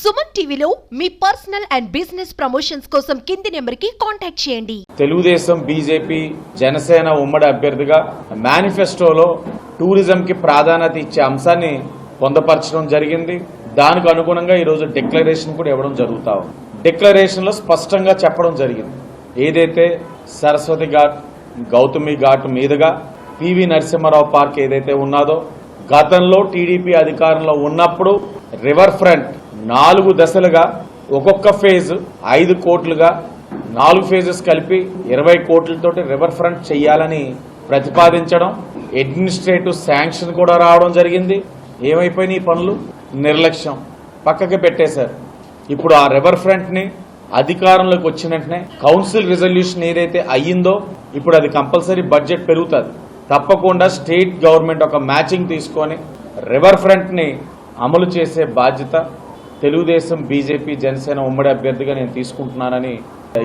సుమన్ టీవీలో మీ personal and business promotions కోసం కింది నెంబర్కి కాంటాక్ట్ చేయండి. తెలుగుదేశం బీజేపీ జనసేన ఉమ్మడి అభ్యర్థిగా మేనిఫెస్టోలో టూరిజంకి ప్రాధాన్యత ఇచ్చే అంశాన్ని పొందపరచడం జరిగింది. దానికి అనుగుణంగా ఈరోజు డిక్లరేషన్ కూడా ఇవ్వడం జరుగుతా డిక్లరేషన్లో స్పష్టంగా చెప్పడం జరిగింది. ఏదైతే సరస్వతి ఘాట్ గౌతమి ఘాట్ మీదుగా పివి నరసింహారావు పార్క్ ఏదైతే ఉన్నదో గతంలో టీడీపీ అధికారంలో ఉన్నప్పుడు రివర్ ఫ్రంట్ నాలుగు దశలుగా ఒక్కొక్క ఫేజ్ ఐదు కోట్లుగా నాలుగు ఫేజెస్ కలిపి ఇరవై కోట్లతోటి రివర్ ఫ్రంట్ చేయాలని ప్రతిపాదించడం అడ్మినిస్ట్రేటివ్ శాంక్షన్ కూడా రావడం జరిగింది. ఏమైపోయినాయి ఈ పనులు? నిర్లక్ష్యం. పక్కకి పెట్టేశారు. ఇప్పుడు ఆ రివర్ ఫ్రంట్ని అధికారంలోకి వచ్చిన వెంటనే కౌన్సిల్ రిజల్యూషన్ ఏదైతే అయ్యిందో ఇప్పుడు అది కంపల్సరీ బడ్జెట్ పెరుగుతుంది. తప్పకుండా స్టేట్ గవర్నమెంట్ ఒక మ్యాచింగ్ తీసుకొని రివర్ ఫ్రంట్ని అమలు చేసే బాధ్యత తెలుగుదేశం బీజేపీ జనసేన ఉమ్మడి అభ్యర్థిగా నేను తీసుకుంటున్నానని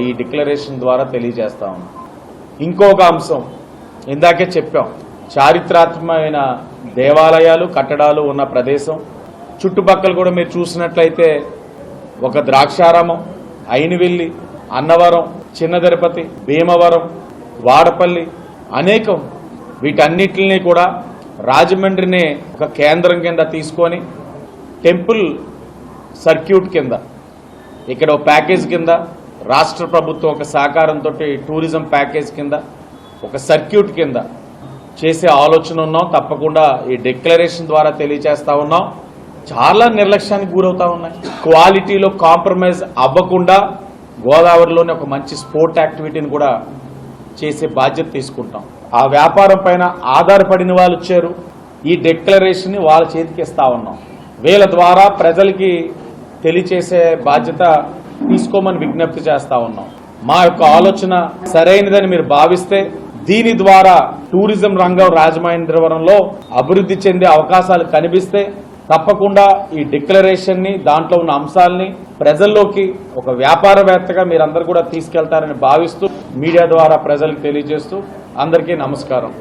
ఈ డిక్లరేషన్ ద్వారా తెలియజేస్తా ఇంకొక అంశం ఇందాకే చెప్పాం. చారిత్రాత్మకమైన దేవాలయాలు కట్టడాలు ఉన్న ప్రదేశం. చుట్టుపక్కల కూడా మీరు చూసినట్లయితే ఒక ద్రాక్షారామం అయినవెల్లి అన్నవరం చిన్న తిరుపతి భీమవరం వాడపల్లి అనేకం. వీటన్నిటిని కూడా రాజమండ్రిని ఒక కేంద్రం కింద తీసుకొని టెంపుల్ సర్క్యూట్ కింద ఇక్కడ ఒక ప్యాకేజ్ కింద రాష్ట్ర ప్రభుత్వం ఒక సహకారంతో టూరిజం ప్యాకేజ్ కింద ఒక సర్క్యూట్ కింద చేసే ఆలోచన ఉన్నాం. తప్పకుండా ఈ డిక్లరేషన్ ద్వారా తెలియజేస్తూ ఉన్నాం. చాలా నిర్లక్ష్యానికి గురవుతూ ఉన్నాయి. క్వాలిటీలో కాంప్రమైజ్ అవ్వకుండా గోదావరిలోని ఒక మంచి స్పోర్ట్ యాక్టివిటీని కూడా చేసే బాధ్యత తీసుకుంటాం. ఆ వ్యాపారం పైన ఆధారపడిన వాళ్ళు వచ్చారు. ఈ డిక్లరేషన్ని వాళ్ళ చేతికి ఇస్తా ఉన్నాం. వీళ్ళ ద్వారా ప్రజలకి తెలియచేసే బాధ్యత తీసుకోమని విజ్ఞప్తి చేస్తా ఉన్నాం. మా యొక్క ఆలోచన సరైనదని మీరు భావిస్తే దీని ద్వారా టూరిజం రంగం రాజమహేంద్రవరంలో అభివృద్ధి చెందే అవకాశాలు కనిపిస్తే తప్పకుండా ఈ డిక్లరేషన్ని దాంట్లో ఉన్న అంశాలని ప్రజల్లోకి ఒక వ్యాపారవేత్తగా మీరందరూ కూడా తీసుకెళ్తారని భావిస్తూ మీడియా ద్వారా ప్రజలకు తెలియజేస్తూ అందరికీ నమస్కారం.